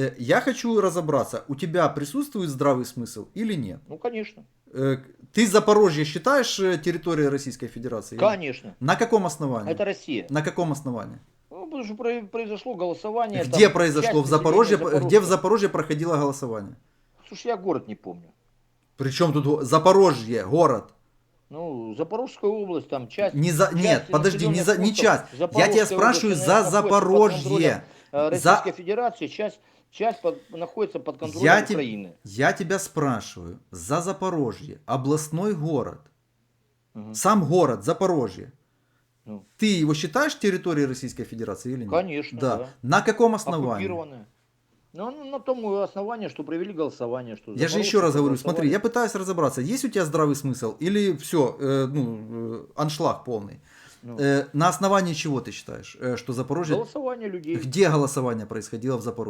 Э, Я хочу разобраться, у тебя присутствует здравый смысл или нет? Ну, конечно. Э, Ты Запорожье считаешь э, территорией Российской Федерации? Конечно. На каком основании? Это Россия. На каком основании? Ну, потому что про- произошло голосование. Где там, произошло? В Запорожье? населения Где в. Запорожье проходило голосование? Слушай, я город не помню. Причем тут Запорожье, город? Ну, Запорожская область, там часть... Не за... часть Нет, подожди, не, за... не часть. Я тебя спрашиваю за Запорожье. Э, Российской Федерации, часть, часть под- находится под контролем Я, Украины. я тебя спрашиваю за Запорожье, областной город, Мгм. сам город Запорожье. Ну. Ты его считаешь территорией Российской Федерации или нет? Конечно, Да. да. На каком основании? Ну, ну, на том основании, что провели голосование. Что Я же еще раз говорю, смотри, я пытаюсь разобраться, есть у тебя здравый смысл или все, ну, э, аншлаг полный. Ну, Э, на основании чего ты считаешь, э, что Запорожье... Голосование людей. Где голосование происходило в Запорожье?